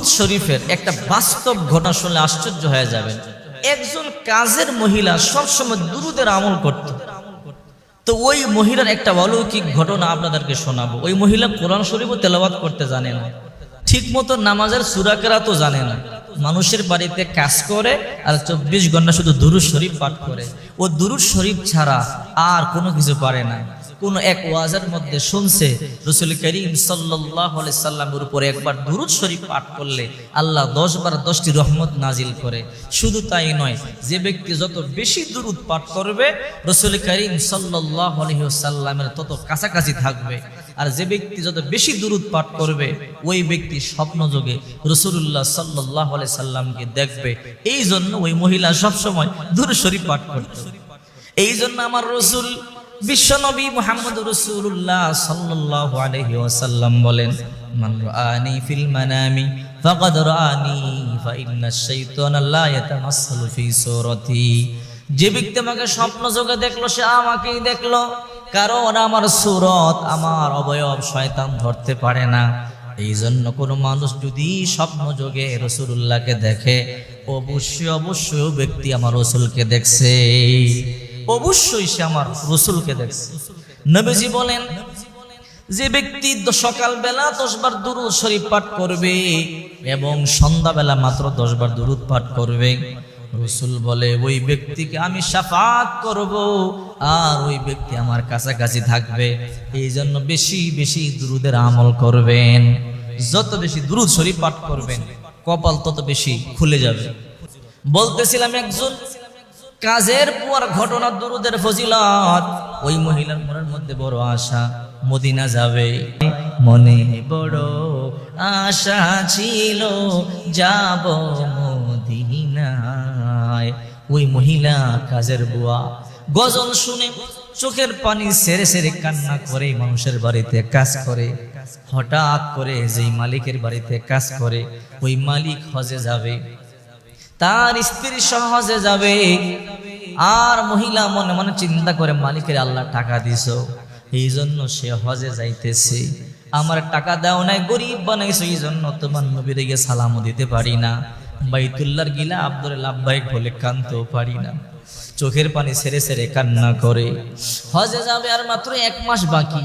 দুরুদ শরীফের একটা বাস্তব ঘটনা শুনলে আশ্চর্য হয়ে যাবেন। একজন কাজের মহিলা সবসময় দুরুদের আমল করত। তো ওই মহিলার একটা অলৌকিক ঘটনা আপনাদেরকে শোনাবো। ওই মহিলা কোরআন শরীফও তেলাবাদ করতে জানে না। ঠিক মতো নামাজের সুরাকেরা তো জানে না। মানুষের বাড়িতে কাজ করে আর চব্বিশ ঘণ্টা শুধু দুরুদ শরীফ পাঠ করে। ও দুরুদ শরীফ ছাড়া আর কোনো কিছু পারে না। কোন এক ওয়াজের মধ্যে শুনছে, রসুল করিম সাল্লাহ সাল্লামের উপরে একবার দুরুদ শরীফ পাঠ করলে আল্লাহ দশ বার দশটি রহমত নাজিল করে। শুধু তাই নয়, যে ব্যক্তি যত বেশি দুরুদ পাঠ করবে, রসুল করিম সাল্লাহ সাল্লামের তত কাছাকাছি থাকবে। আর যে ব্যক্তি যত বেশি দুরুদ পাঠ করবে, ওই ব্যক্তি স্বপ্ন যোগে রসুল্লাহ সাল্লাহ সাল্লামকে দেখবে। এই জন্য ওই মহিলা সবসময় দুরুদ শরীফ পাঠ করত। এই জন্য আমার রসুল বিশ্বনবী মোহাম্মদ রসুল্লাহ সাল্লাল্লাহু আলাইহি ওয়াসাল্লাম বলেন, মান রাআনি ফিল মানামি ফাকাদ রাআনি ফা ইন্না শাইতানা লা ইয়াতামাসসালু ফি সূরতি। যে ব্যক্তি আমাকে স্বপ্ন যোগে দেখল, সে আমাকেই দেখল। কারণ আমার সুরত আমার অবয়ব শয়তান ধরতে পারে না। এই জন্য কোনো মানুষ যদি স্বপ্ন যোগে রসুল্লাহকে দেখে, অবশ্যই অবশ্যই ব্যক্তি আমার রসুলকে দেখছে। অবশ্যই সে আমার রসুলকে দেখছে। নবীজি বলেন, যে ব্যক্তি সকালবেলা দশবার দুরুদ শরীফ পাঠ করবে এবং সন্ধ্যাবেলা মাত্র দশবার দুরুদ পাঠ করবে, রসুল বলে, ওই ব্যক্তিকে আমি সাফাত করব আর ওই ব্যক্তি আমার কাছাকাছি থাকবে। এই জন্য বেশি বেশি দুরুদের আমল করবেন। যত বেশি দুরুদ শরীফ পাঠ করবেন, কপাল তত বেশি খুলে যাবে। বলতেছিলাম একজন কাজের পর ঘটনা দুরুদের ফজিলত। ওই মহিলার মনের মধ্যে বড় আশা, মদিনা যাবে। মনে বড় আশা ছিল, যাব মদিনায়। ওই মহিলা কাজের বুয়া, গজল শুনে চোখের পানি সেরে সেরে কান্না করে, মানুষের বাড়িতে কাজ করে। হঠাৎ করে যেই মালিকের বাড়িতে কাজ করে, ওই মালিক হজে যাবে। তার স্ত্রী সহজে যাবে। আর মহিলা মনে মনে চিন্তা করে, মালিকের আল্লাহ টাকা দিস এই জন্য সে হজে যাইতেছে। আমার টাকা দাও নাই, গরিব বানাইছো এই জন্য তোমার নবীরে গিয়ে সালামও দিতে পারি না। বাইতুল্লার গিলা আব্দুল লাভবাহিক বলে কানতেও পারি না। চোখের পানি সেরে সেরে কান্না করে। হজে যাবে আর মাত্র এক মাস বাকি।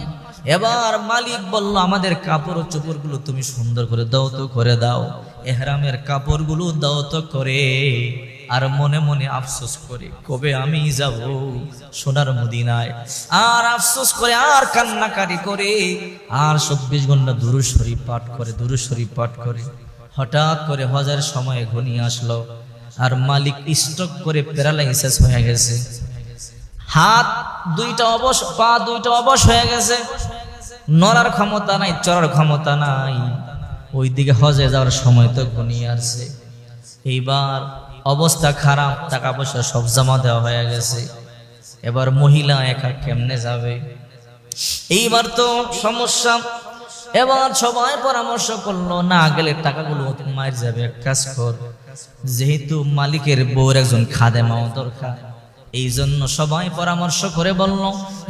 এবার মালিক বলল, আমাদের কাপড় ও চোপড়গুলো তুমি সুন্দর করে দাও তো, করে দাও। এহরামের কাপড়গুলো দাও তো করে, আর মনে মনে আফসোস করে, কবে আমি যাব সোনার মদিনায়? আর আফসোস করে, আর কান্নাকারি করে, আর চব্বিশ ঘণ্টা দুরু শরীফ পাঠ করে, দুরু শরীফ পাঠ করে। হঠাৎ করে হজার সময় ঘনিয়ে আসলো, আর মালিক স্ট্রোক করে প্যারালাইসিস হয়ে গেছে। হাত দুইটা অবশ, পা দুইটা অবশ হয়ে গেছে। নড়ার ক্ষমতা নাই, চড়ার ক্ষমতা নাই। ওইদিকে হজে যাওয়ার সময় তো ঘনিয়ে আসছে। এইবার অবস্থা খারাপ, টাকা পয়সা সব জমা দেওয়া হয়ে গেছে। এবার মহিলা একা কেমনে যাবে? এইবার তো সমস্যা। এবার সবাই পরামর্শ করল, না গেলে টাকাগুলো মায়ের যাবে, এক কাজ কর। যেহেতু মালিকের বউর একজন খাদেমাও দরকার। এই জন্য সবাই পরামর্শ করে বলল,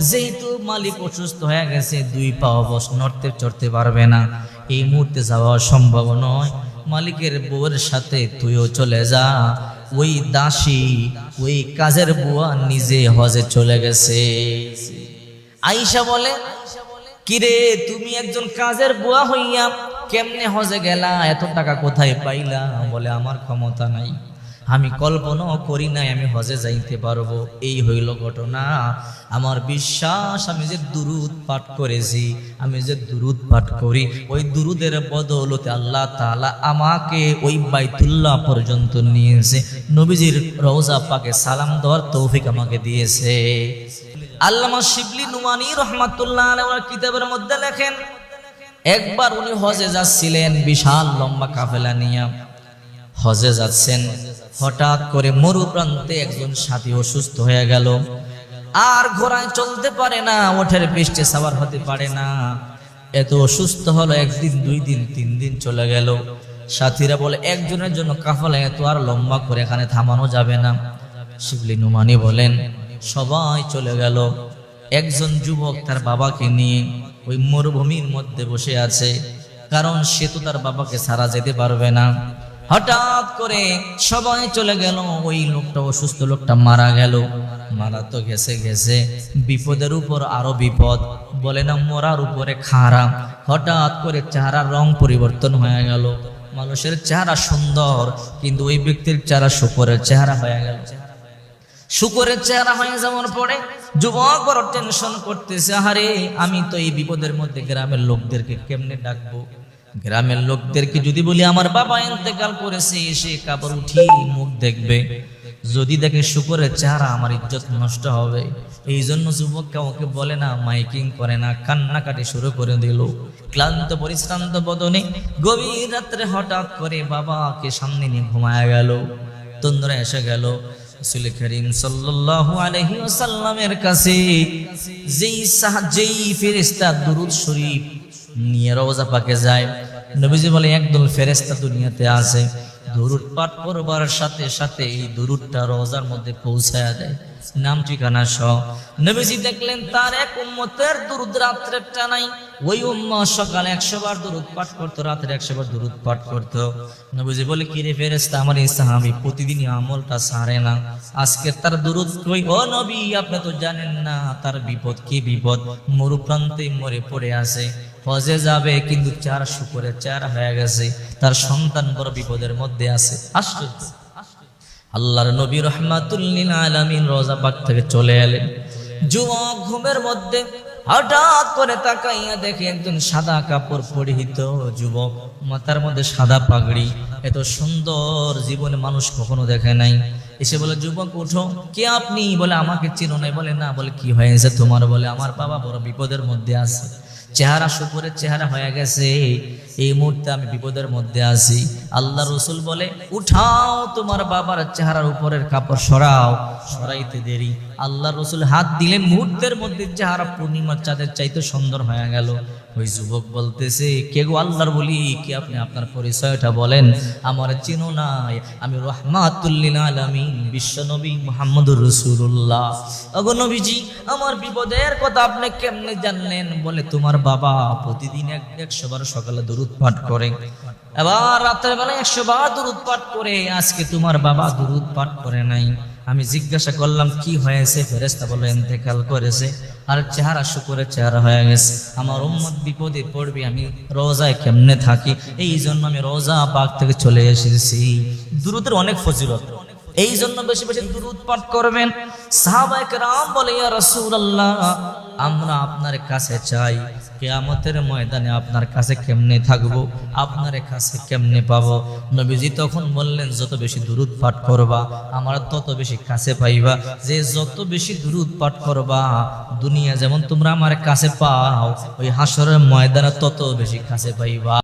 যেহেতু মালিক অসুস্থ হয়ে গেছে, দুই পা অবশ নড়তে চড়তে পারবে না। এই মুহূর্তে যাওয়া সম্ভব নয়। মালিকের বউয়ের সাথে তুইও চলে যা। ওই দাসী, ওই কাজের বুয়া নিজে হজে চলে গেছে। আইসা বলে, কিরে, তুমি একজন কাজের বুয়া হইয়া কেমনে হজে গেলা? এত টাকা কোথায় পাইলা? বলে, আমার ক্ষমতা নাই। আমি কল্পনাও করি নাই আমি হজে যাইতে পারব। এই হইল ঘটনা। আমার বিশ্বাস, আমি যে দুরুদ পাঠ করেছি, আমি যে দুরুদ পাঠ করি, ওই দুরুদের বদৌলতে আল্লাহ তালা আমাকে ওই বাইতুল্লাহ পর্যন্ত নিয়েছে। নবীজির রওজা পাকে সালাম দেওয়ার তৌফিক আমাকে দিয়েছে। আল্লামা শিবলি নুমানি রহমাতুল্লাহ কিতাবের মধ্যে লেখেন, একবার উনি হজে যাচ্ছিলেন বিশাল লম্বা কাফেলা নিয়ে। হজে যাচ্ছেন। হঠাৎ করে মরু প্রান্তে একজন সাথী অসুস্থ হয়ে গেল। আর ঘোড়ায় চলতে পারে না, ওঠের পৃষ্ঠে সাবার হতে পারে না। এত অসুস্থ হলো, একদিন, দুই দিন, তিন দিন চলে গেল। সাথীরা বলে, একজনের জন্য কাফালা এত আর লম্বা করে এখানে থামানো যাবে না। শিবলি নুমানি বলেন, সবাই চলে গেল। একজন যুবক তার বাবাকে নিয়ে ওই মরুভূমির মধ্যে বসে আছে। কারণ সে তো তার বাবাকে সারা যেতে পারবে না। হঠাৎ করে সবাই চলে গেল। ওই লোকটা, অসুস্থ লোকটা মারা গেল। মারা তো গেছে গেছে। বিপদের উপর আরও বিপদ। বলে না, মরার উপরে খারাপ হঠাৎ করে চেহারার রং পরিবর্তন হয়ে গেল। মানুষের চেহারা সুন্দর, কিন্তু ওই ব্যক্তির চেহারা শুকরের চেহারা হয়ে গেল। শুকরের চেহারা হয়ে যাওয়ার পরে যুবক বড় টেনশন করতেছে আরে আমি তো এই বিপদের মধ্যে গ্রামের লোকদেরকে কেমনে ডাকবো? গ্রামের লোকদেরকে যদি বলি, আমার বাবা ইন্তেকাল করেছে এসে কাপড় উঠিয়ে মুখ দেখবে। যদি দেখে শুকরের চেহারা, আমার ইজ্জত নষ্ট হবে। এই জন্য যুবক কাউকে বলে না, মাইকিং করে না, কান্নাকাটি শুরু করে দিল। ক্লান্ত, পরিশ্রান্ত বদনে গভীর রাত্রে হঠাৎ করে বাবাকে সামনে নিয়ে ঘুমায়া গেল। তন্দ্রা এসে গেল। কাছে যেই সাহা- যেই ফেরেশতা দুরূদ শরীফ নিয়ে রওজা পাকে যায়। নবীজি বলে, একদল ফেরেস্তা দুনিয়াতে আছে। দুরূদ পাঠ করবার সাথে সাথে এই দুরূদটা রোজার মধ্যে পৌঁছায়া দেয়। নাম ঠিকানা সহ। নবীজি দেখলেন, তার এক উম্মতের দুরূদ রাত্রেরটা নাই ওই উম্মা সকালে একশো বার দুরূদ পাঠ করতো, রাত্রে একশো বার দুরূদ পাঠ করতো। নবীজি বলে, কি রে ফেরেশতা, আমার এই সাহাবী প্রতিদিনই আমলটা সারে না। আজকে তার দুরূদ কই? ও নবী, আপনি তো জানেন না, তার বিপদ কি বিপদ? মরু প্রান্তে মরে পড়ে আছে। হজে যাবে, কিন্তু চার শুকরে চার হয়ে গেছে। তার সন্তান বড় বিপদের মধ্যে আছে। আশ্চর্য। আল্লাহর নবী রহমাতুল্লিল আলামিন রোজা পাক থেকে চলে এলেন। যুবক ঘুমের মধ্যে হঠাৎ করে তাকাইয়া দেখে একজন সাদা কাপড় পরিহিত যুবক। মাথার মধ্যে সাদা পাগড়ি। এত সুন্দর জীবনে মানুষ কখনো দেখে নাই। এসে বলে, যুবক, উঠো। কে আপনি? বলে, আমাকে চিনো নাই। বলে, না। বলে, কি হয়েছে তোমার? বলে, আমার বাবা বড় বিপদের মধ্যে আছে। চেহারা শুকুরের চেহারা হয়ে গেছে। এই মুহূর্তে আমি বিপদের মধ্যে আছি। আল্লাহ রসুল বলে, উঠাও তোমার বাবার চেহারার উপরের কাপড়, সরাও। সরাইতে দেরি। আল্লাহ রসুল হাত দিলেন মুহূর্তের মধ্যে চেহারা পূর্ণিমার চাঁদের চাইতে সুন্দর হয়ে গেল। ওই যুবক বলতেছে, কে গো আল্লাহর বলি? কি আপনি আপনার পরিচয়টা বলেন? আমার চিনো নাই। আমি রহমাতুল্লিল আলামিন, বিশ্ব নবী মোহাম্মদুর রসুল্লাহ অগো নবীজি, আমার বিপদের কথা আপনি কেমনে জানলেন? বলে তোমার বাবা প্রতিদিন এক, একশো বার সকালে দরুদ পাঠ করে। এবার রাতের বেলা একশো বার দরুদ পাঠ করে, আজকে তোমার বাবা দরুদ পাঠ করে নাই। আমি জিজ্ঞাসা করলাম, কি হয়েছে? ফেরেস্তা বলে ইন্তেকাল করেছে আর চেহারা শুকুরের চেহারা হয়ে গেছে। আমার উম্মত বিপদে পড়বে, আমি রোজায় কেমনে থাকি? এই জন্য আমি রোজা পাক থেকে চলে এসেছি। দুরুদের অনেক ফজিলত। এই জন্য বেশি বেশি দুরুদ পাঠ করবেন। সাহাবায়ে কেরাম বলে, ইয়া রাসূলুল্লাহ, আমরা আপনার কাছে চাই কেয়ামতের ময়দানে আপনার কাছে কেমনে থাকব? আপনার কাছে কেমনে পাবো? নবীজি তখন বললেন, যত বেশি দুরুদ পাঠ করবা, আমার তত বেশি কাছে পাইবা। যে যত বেশি দুরুদ পাঠ করবা, দুনিয়া যেমন তোমরা আমার কাছে পাও, ওই হাসরের ময়দানে তত বেশি কাছে পাইবা।